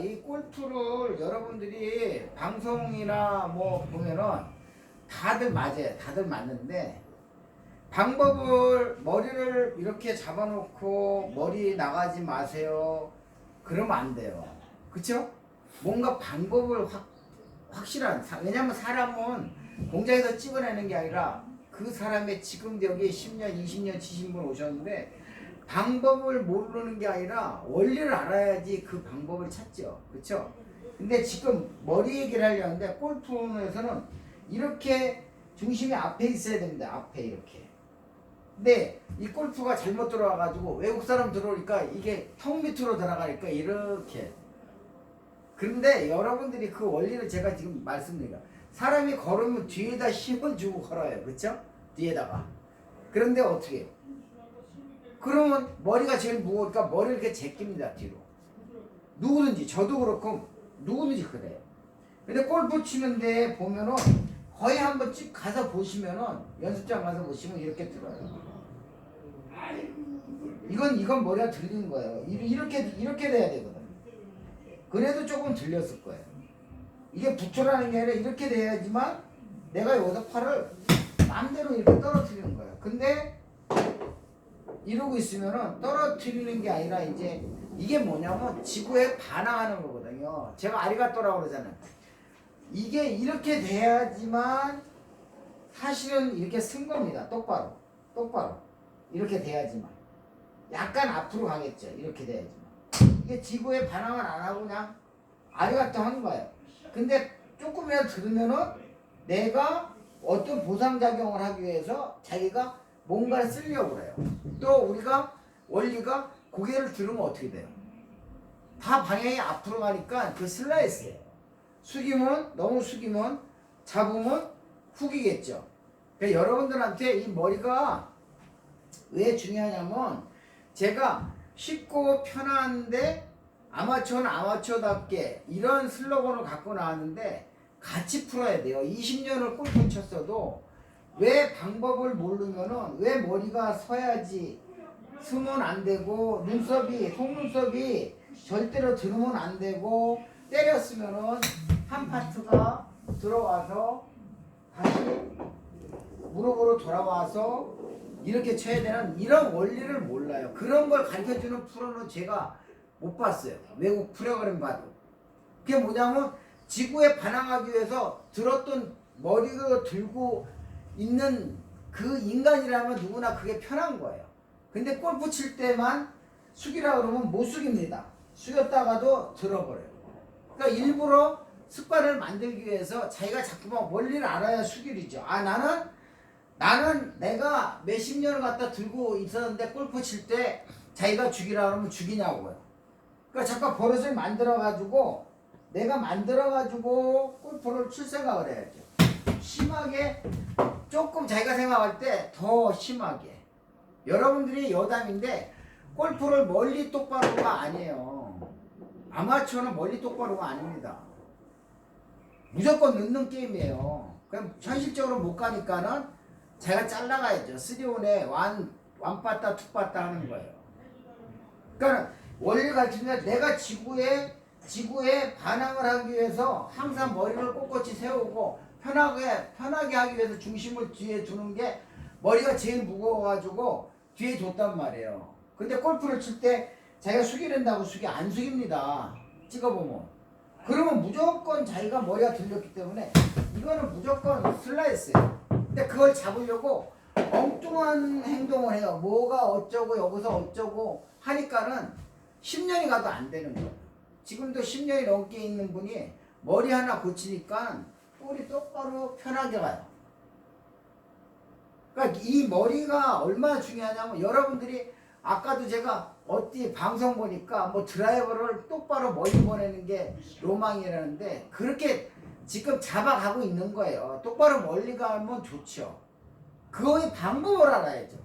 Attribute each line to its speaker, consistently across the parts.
Speaker 1: 이 골프를 여러분들이 방송이나 뭐 보면은 다들 맞아요. 다들 맞는데 방법을 머리를 이렇게 잡아놓고 머리 나가지 마세요. 그러면 안 돼요. 그쵸? 뭔가 방법을 확, 확실한, 사- 왜냐면 사람은 공장에서 찍어내는 게 아니라 그 사람의 지금 여기 10년, 20년 치신 분 오셨는데 방법을 모르는 게 아니라 원리를 알아야지 그 방법을 찾죠. 그쵸? 근데 지금 머리 얘기를 하려는데 골프에서는 이렇게 중심이 앞에 있어야 됩니다. 앞에 이렇게. 근데 이 골프가 잘못 들어와가지고 외국 사람 들어오니까 이게 턱 밑으로 들어가니까 이렇게. 그런데 여러분들이 그 원리를 제가 지금 말씀드리니까 사람이 걸으면 뒤에다 힘을 주고 걸어요. 그쵸? 뒤에다가. 그런데 어떻게 해요? 그러면 머리가 제일 무거우니까 머리를 이렇게 제낍니다 뒤로. 누구든지. 저도 그렇고 누구든지 그래요 근데 골프 치는데 보면은 거의 한번 쭉 가서 보시면은 연습장 가서 보시면 이렇게 들어요. 이건 이건 머리가 들리는 거예요. 이- 이렇게 이렇게 돼야 되거든. 그래도 조금 들렸을 거예요. 이게 부처라는 게 아니라 이렇게 돼야지만 내가 여기서 팔을 마음대로 이렇게 떨어뜨리는 거예요. 근데 이러고 있으면은 떨어뜨리는 게 아니라 이제 이게 뭐냐면 지구에 반항하는 거거든요. 제가 아리가또라고 그러잖아요. 이게 이렇게 돼야지만 사실은 이렇게 쓴 겁니다. 똑바로. 똑바로. 이렇게 돼야지만. 약간 앞으로 가겠죠. 이렇게 돼야지만. 이게 지구에 반항을 안 하고 그냥 아리가또 하는 거예요. 근데 조금이라도 들으면은 내가 어떤 보상작용을 하기 위해서 자기가 뭔가를 쓰려고 그래요. 또 우리가 원리가 고개를 들으면 어떻게 돼요? 다 방향이 앞으로 가니까 그 슬라이스예요. 숙이면 너무 숙이면 잡으면 훅이겠죠. 그러니까 여러분들한테 이 머리가 왜 중요하냐면 제가 쉽고 편한데 아마추어는 아마추어답게 이런 슬로건을 갖고 나왔는데 같이 풀어야 돼요. 20년을 골프 쳤어도 왜 방법을 모르면은 왜 머리가 서야지 쓰면 안 되고 눈썹이 속눈썹이 절대로 들으면 안 되고 때렸으면은 한 파트가 들어와서 다시 무릎으로 돌아와서 이렇게 쳐야 되는 이런 원리를 몰라요. 그런 걸 가르쳐 주는 프로는 제가 못 봤어요. 외국 프로그램 봐도. 그게 뭐냐면 지구에 반항하기 위해서 들었던 머리를 들고 있는 그 인간이라면 누구나 그게 편한 거예요. 근데 골프 칠 때만 숙이라 그러면 못 숙입니다. 숙였다가도 들어버려요. 그러니까 일부러 습관을 만들기 위해서 자기가 자꾸만 원리를 알아야 숙일이죠. 아 나는 나는 내가 몇십 년을 갖다 들고 있었는데 골프 칠 때 자기가 죽이라 그러면 죽이냐고요. 그러니까 자꾸 버릇을 만들어 가지고 내가 만들어 가지고 골프를 칠 생각을 해야죠. 심하게 조금 자기가 생각할 때 더 심하게. 여러분들이 여담인데 골프를 멀리 똑바로가 아니에요. 아마추어는 멀리 똑바로가 아닙니다. 무조건 넣는 게임이에요. 그럼 현실적으로 못 가니까는 제가 잘라가야죠. 3온에 완, 완빠따 투빠따 하는 거예요. 그러니까 원리 가르치는데 내가 지구에 지구에 반항을 하기 위해서 항상 머리를 꼿꼿이 세우고 편하게 편하게 하기 위해서 중심을 뒤에 두는 게 머리가 제일 무거워가지고 뒤에 뒀단 말이에요. 근데 골프를 칠 때 자기가 숙이는다고 숙이 안 숙입니다. 찍어보면. 그러면 무조건 자기가 머리가 들렸기 때문에 이거는 무조건 슬라이스예요. 근데 그걸 잡으려고 엉뚱한 행동을 해요. 뭐가 어쩌고 여기서 어쩌고 하니까는 10년이 가도 안 되는 거예요. 지금도 10년이 넘게 있는 분이 머리 하나 고치니까 볼이 똑바로 편하게 가요. 그러니까 이 머리가 얼마나 중요하냐면 여러분들이 아까도 제가 어디 방송 보니까 뭐 드라이버를 똑바로 머리 보내는 게 로망이라는데 그렇게 지금 잡아가고 있는 거예요. 똑바로 멀리 가면 좋죠. 그거의 방법을 알아야죠.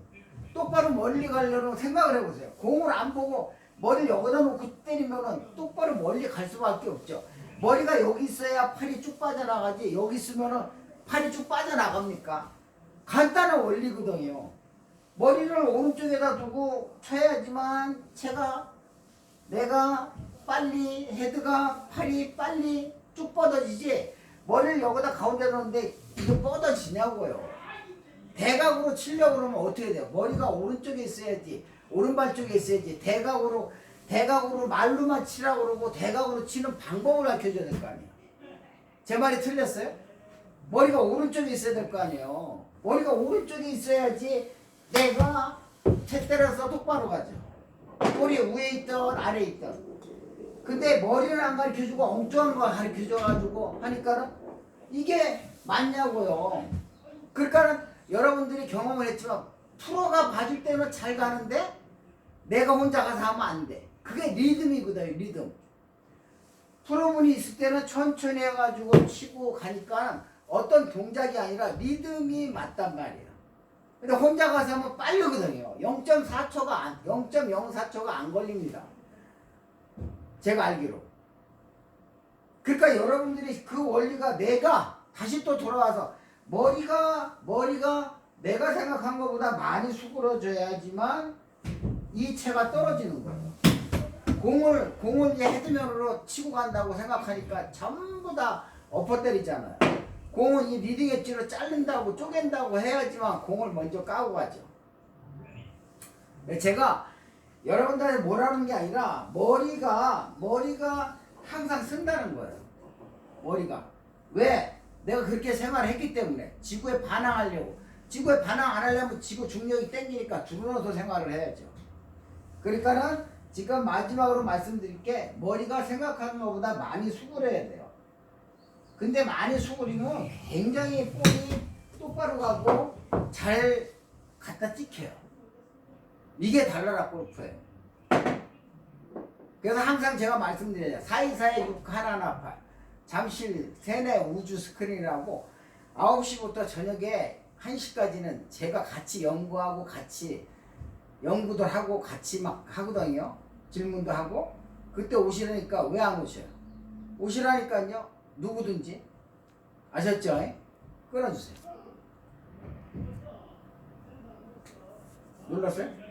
Speaker 1: 똑바로 멀리 가려는 생각을 해보세요. 공을 안 보고 머리를 여기다 놓고 때리면은 똑바로 멀리 갈 수밖에 없죠. 머리가 여기 있어야 팔이 쭉 빠져나가지 여기 있으면은 팔이 쭉 빠져나갑니까? 간단한 원리거든요. 머리를 오른쪽에다 두고 쳐야지만 제가 내가 빨리 헤드가 팔이 빨리 쭉 뻗어지지 머리를 여기다 가운데 놓는데 이게 뻗어지냐고요. 대각으로 치려고 그러면 어떻게 돼요? 머리가 오른쪽에 있어야지 오른발 쪽에 있어야지 대각으로 대각으로 말로만 치라고 그러고 대각으로 치는 방법을 가르쳐줘야 될 거 아니에요. 제 말이 틀렸어요? 머리가 오른쪽에 있어야 될 거 아니에요. 머리가 오른쪽에 있어야지 내가 채 때려서 똑바로 가죠. 꼬리 위에 있던 아래에 있던. 근데 머리를 안 가르쳐주고 엉뚱한 거 가르쳐줘가지고 하니까는 이게 맞냐고요. 그러니까는 여러분들이 경험을 했지만 프로가 봐줄 때는 잘 가는데 내가 혼자 가서 하면 안 돼. 그게 리듬이거든요, 리듬. 프로분이 있을 때는 천천히 해가지고 치고 가니까 어떤 동작이 아니라 리듬이 맞단 말이에요. 근데 혼자 가서 하면 빠르거든요. 0.4초가 안, 0.04초가 안 걸립니다. 제가 알기로. 그러니까 여러분들이 그 원리가 내가 다시 또 돌아와서 머리가 머리가 내가 생각한 것보다 많이 수그러져야지만 이 채가 떨어지는 거예요. 공을 공을 이제 헤드면으로 치고 간다고 생각하니까 전부 다 엎어 때리잖아요. 공은 이 리딩 엣지로 자른다고 쪼갠다고 해야지만 공을 먼저 까고 가죠. 네, 제가 여러분들한테 뭐라는 게 아니라 머리가 머리가 항상 쓴다는 거예요. 머리가 왜? 내가 그렇게 생활을 했기 때문에 지구에 반항하려고 지구에 반항 안 하려면 지구 중력이 땡기니까 줄어서 생활을 해야죠. 그러니까는 지금 마지막으로 말씀드릴 게 머리가 생각하는 것보다 많이 수그려야 돼요. 근데 많이 수그리면 굉장히 볼이 똑바로 가고 잘 갖다 찍혀요. 이게 달라라 골프예요. 그래서 항상 제가 말씀드려요. 424에 6 하나 팔 잠실 세내 우주 스크린이라고 9시부터 저녁에 1시까지는 제가 같이 연구하고 같이 연구도 하고 같이 막 하거든요. 질문도 하고 그때 오시라니까 왜 안 오셔요? 오시라니까요. 누구든지 아셨죠? 끊어주세요. 눌렀어요?